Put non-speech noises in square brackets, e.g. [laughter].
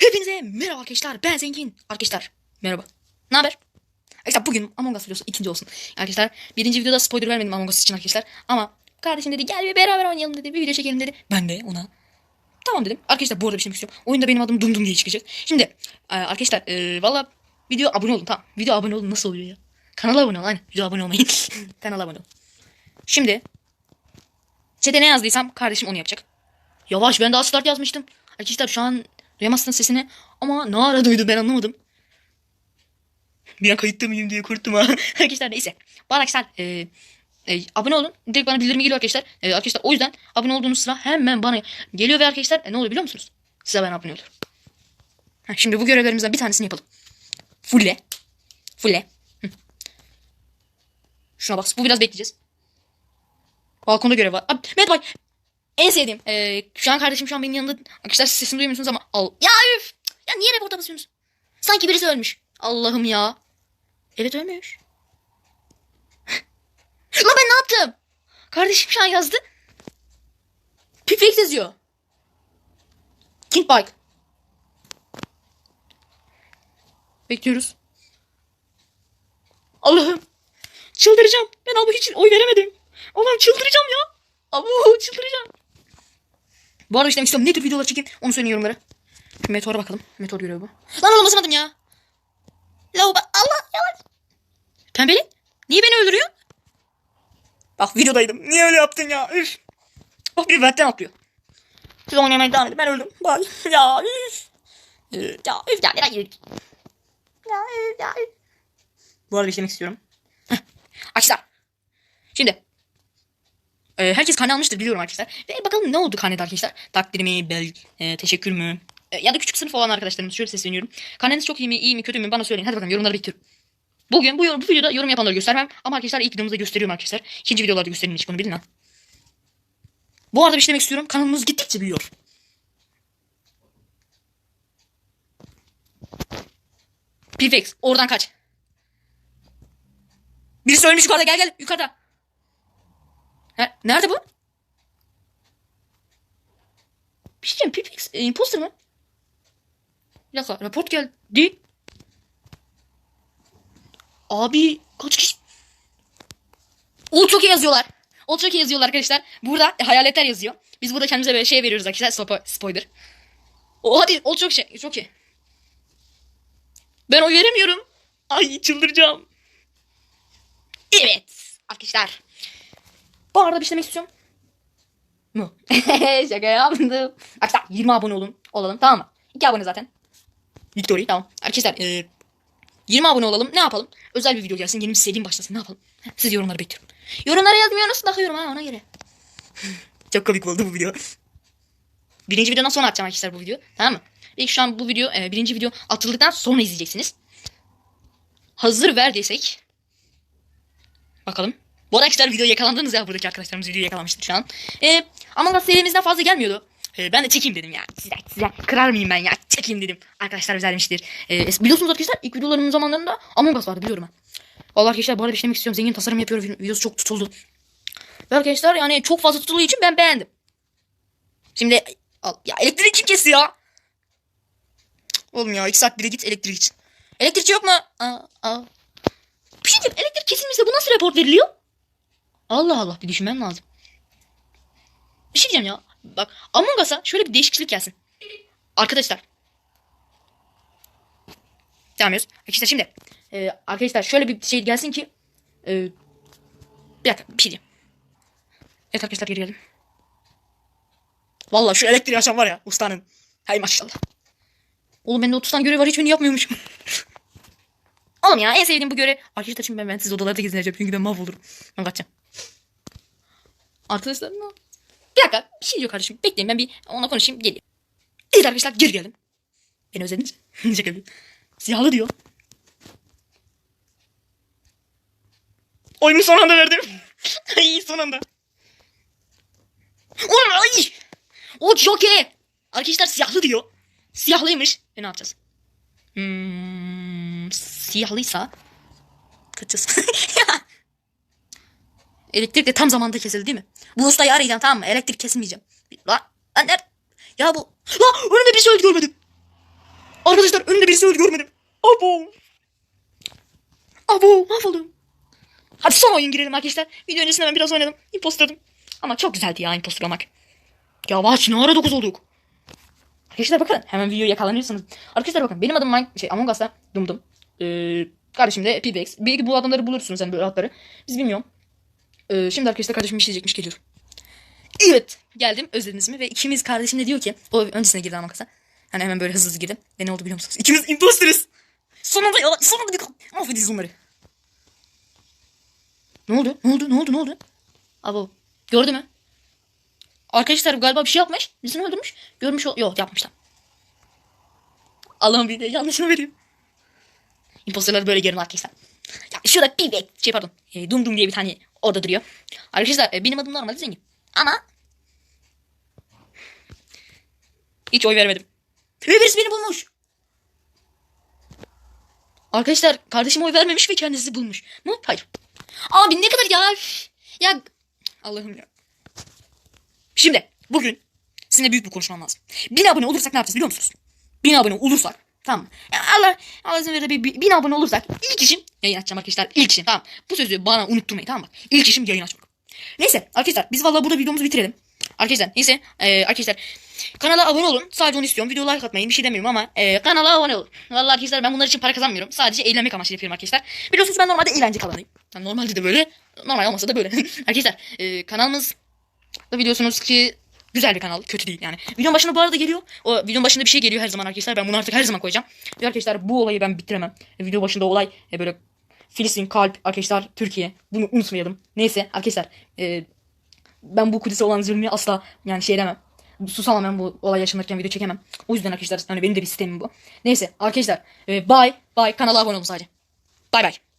Hepinize merhaba arkadaşlar. Ben Zengin. Arkadaşlar merhaba. Ne haber? Arkadaşlar bugün Among Us videosu ikinci olsun. Arkadaşlar birinci videoda spoiler vermedim Among Us için arkadaşlar. Ama kardeşim dedi gel bir beraber oynayalım dedi. Bir video çekelim dedi. Ben de ona tamam dedim. Arkadaşlar bu arada bir şey istiyorum. Oyunda benim adım Dum Dum diye çıkacak. Şimdi e, arkadaşlar e, valla video abone olun tamam. Video abone olun nasıl oluyor ya? Kanala abone olun aynen. Video abone olmayın. [laughs] Kanala abone olun. Şimdi Chat'e ne yazdıysam kardeşim onu yapacak. Yavaş ben daha start yazmıştım. Arkadaşlar şu an duyamazsınız sesini. Ama ne ara duydu ben anlamadım. Bir an kayıtta mıyım diye korktum ha. [laughs] arkadaşlar neyse. Bu arkadaşlar e, e, abone olun. Direkt bana bildirimi geliyor arkadaşlar. E, arkadaşlar o yüzden abone olduğunuz sıra hemen bana geliyor ve arkadaşlar e, ne oluyor biliyor musunuz? Size ben abone oluyorum. Ha, şimdi bu görevlerimizden bir tanesini yapalım. Fulle. Fulle. Şuna bak. Bu biraz bekleyeceğiz. Balkonda görev var. Abi, Mehmet Bay. En sevdiğim. Ee, şu an kardeşim şu an benim yanında. Arkadaşlar siz sesimi duymuyorsunuz ama. Al. Ya üf. Ya niye reporta basıyorsunuz? Sanki birisi ölmüş. Allah'ım ya. Evet ölmüş. [laughs] Lan ben ne yaptım? Kardeşim şu an yazdı. Piplex yazıyor. King Bike. Bekliyoruz. Allah'ım. Çıldıracağım. Ben abi hiç oy veremedim. Allah'ım çıldıracağım ya. Abu çıldıracağım. Bu arada işte istiyorum ne tür videolar çekeyim onu söyleyin yorumlara. Meteora bakalım. Meteor görevi bu. Lan oğlum basamadım ya. Lauba Allah yavaş. Pembeli. Niye beni öldürüyor? Bak videodaydım. Niye öyle yaptın ya? Üf. Bak bir benden atlıyor. Siz oynamaya devam edin. Ben öldüm. Bak. Ya üf. Ya üf ya. Ya üf. Ya üf ya. Bu arada bir şey demek istiyorum. Arkadaşlar. Şimdi ee, herkes karne almıştır biliyorum arkadaşlar. Ve bakalım ne oldu karnede arkadaşlar? Takdir mi, bel, e, teşekkür mü? E, ya da küçük sınıf olan arkadaşlarımız şöyle sesleniyorum. Karneniz çok iyi mi, iyi mi, kötü mü bana söyleyin. Hadi bakalım yorumları bekliyorum. Bugün bu, bu videoda yorum yapanları göstermem. Ama arkadaşlar ilk videomuzda gösteriyorum arkadaşlar. İkinci videolarda göstereyim hiç bunu bilin ha. Bu arada bir şey demek istiyorum. Kanalımız gittikçe büyüyor. Pifex oradan kaç. Birisi ölmüş yukarıda gel gel yukarıda. Nerede bu? Bir şey diyeceğim. Pipix e, imposter mı? Bir dakika. Raport geldi. Abi kaç kişi? O çok iyi yazıyorlar. O çok iyi yazıyorlar arkadaşlar. Burada e, hayaletler yazıyor. Biz burada kendimize böyle şey veriyoruz arkadaşlar. Spo spoiler. O hadi o çok şey. Çok iyi. Ben oy veremiyorum. Ay çıldıracağım. Evet. Arkadaşlar. Bu arada bir şey demek istiyorum. Mu? [laughs] Şaka yaptım. Arkadaşlar 20 abone olun. Olalım tamam mı? 2 abone zaten. Victory tamam. Arkadaşlar e, 20 abone olalım. Ne yapalım? Özel bir video gelsin. Yeni bir serinin başlasın. Ne yapalım? Siz yorumları bekliyorum. Yorumlara yazmıyorsunuz bakıyorum ha ona göre. [laughs] Çok komik oldu bu video. Birinci videodan sonra atacağım arkadaşlar bu video. Tamam mı? İlk şu an bu video e, birinci video atıldıktan sonra izleyeceksiniz. Hazır ver desek. Bakalım. Bu arkadaşlar video yakalandınız ya buradaki arkadaşlarımız video yakalamıştır şu an. Ee, Among Us serimizden fazla gelmiyordu. Ee, ben de çekeyim dedim ya. Size, size kırar mıyım ben ya? Çekeyim dedim. Arkadaşlar özelmiştir. Ee, biliyorsunuz arkadaşlar ilk videolarımın zamanlarında Among Us vardı biliyorum ben. Vallahi arkadaşlar bu arada bir şey demek istiyorum. Zengin tasarım yapıyor. Videosu çok tutuldu. Ve arkadaşlar yani çok fazla tutulduğu için ben beğendim. Şimdi al, ya elektrik kim kesti ya? Cık, Oğlum ya 2 saat bile git elektrik için. Elektrikçi yok mu? Aa, aa. Bir şey diyeyim elektrik kesilmişse bu nasıl report veriliyor? Allah Allah bir düşünmem lazım. Bir şey diyeceğim ya. Bak Among Us'a şöyle bir değişiklik gelsin. Arkadaşlar. Devam ediyoruz. Arkadaşlar şimdi. e, arkadaşlar şöyle bir şey gelsin ki. E, bir dakika bir şey diyeyim. Evet arkadaşlar geri geldim. Vallahi şu elektriği açan var ya ustanın. Hay maşallah. Oğlum bende 30 tane görev var hiçbirini yapmıyormuşum. [laughs] Oğlum ya en sevdiğim bu görev. Arkadaşlar şimdi ben, ben siz odalarda gezineceğim çünkü ben mahvolurum. Ben kaçacağım. Arkadaşlar? Bir dakika bir şey diyor kardeşim. Bekleyin ben bir ona konuşayım geliyorum. Evet arkadaşlar geri geldim. Beni özlediniz? Şaka yapıyorum. Siyahlı diyor. Oyunu son anda verdim. [laughs] ay son anda. Ay. O iyi. Arkadaşlar siyahlı diyor. Siyahlıymış. E ne yapacağız? Hmm, siyahlıysa kaçacağız. [laughs] Elektrik de tam zamanda kesildi değil mi? Bu ustayı arayacağım tamam mı? Elektrik kesilmeyeceğim. Lan nerede? Ya bu. Lan önümde bir şey öldü görmedim. Arkadaşlar önümde birisi öldü görmedim. Abo. Abo mahvoldum. Hadi son oyun girelim arkadaşlar. Video öncesinde ben biraz oynadım. Imposter'dım. Ama çok güzeldi ya imposter olmak. Yavaş ne ara 9 olduk. Arkadaşlar bakın hemen videoyu yakalanıyorsunuz. Arkadaşlar bakın benim adım Mike, şey Among Us'ta Dumdum. Ee, kardeşim de Pibex. Belki bu adamları bulursunuz hani böyle adları. Biz bilmiyorum. Ee, şimdi arkadaşlar kardeşim işleyecekmiş geliyor. Evet geldim özlediniz mi? Ve ikimiz kardeşim de diyor ki o öncesine girdi Among Us'a. Hani hemen böyle hızlı hızlı girdim. Ve ne oldu biliyor musunuz? İkimiz imposteriz. Sonunda ya sonunda bir mahvedeceğiz onları. Ne oldu? Ne oldu? Ne oldu? Ne oldu? Abo. Gördü mü? Arkadaşlar galiba bir şey yapmış. Birisini öldürmüş. Görmüş o. Yok yapmışlar. Allah'ım bir de yanlışını vereyim. İmposterları böyle görün arkadaşlar. Şurada bir bek şey pardon. E, dum dum diye bir tane orada duruyor. Arkadaşlar e, benim adım normalde zengin. Ama hiç oy vermedim. Ve birisi beni bulmuş. Arkadaşlar kardeşim oy vermemiş ve kendisi bulmuş. Mu? Hayır. Abi ne kadar ya. Ya Allah'ım ya. Şimdi bugün sizinle büyük bir konuşmam lazım. Bin abone olursak ne yapacağız biliyor musunuz? Bin abone olursak tamam. Ya Allah Allah izin verir bir, bir bin abone olursak ilk işim yayın açacağım arkadaşlar. İlk işim tamam. Bu sözü bana unutturmayın tamam mı? İlk işim yayın açmak. Neyse arkadaşlar biz vallahi burada videomuzu bitirelim. Arkadaşlar neyse e, arkadaşlar kanala abone olun. Sadece onu istiyorum. Video like atmayın bir şey demiyorum ama e, kanala abone olun. Vallahi arkadaşlar ben bunlar için para kazanmıyorum. Sadece eğlenmek amaçlı yapıyorum arkadaşlar. Biliyorsunuz ben normalde eğlence kanalıyım. Yani normalde de böyle normal olmasa da böyle. [laughs] arkadaşlar e, kanalımız da biliyorsunuz ki güzel bir kanal. Kötü değil yani. Videonun başında bu arada geliyor. O videonun başında bir şey geliyor her zaman arkadaşlar. Ben bunu artık her zaman koyacağım. Ve arkadaşlar bu olayı ben bitiremem. E, video başında olay e, böyle Filistin, kalp, arkadaşlar Türkiye. Bunu unutmayalım. Neyse arkadaşlar e, ben bu Kudüs'e olan zulmü asla yani şey demem. Susamam ben bu olay yaşanırken video çekemem. O yüzden arkadaşlar hani benim de bir sistemim bu. Neyse arkadaşlar e, bye bye kanala abone olun sadece. Bye bye.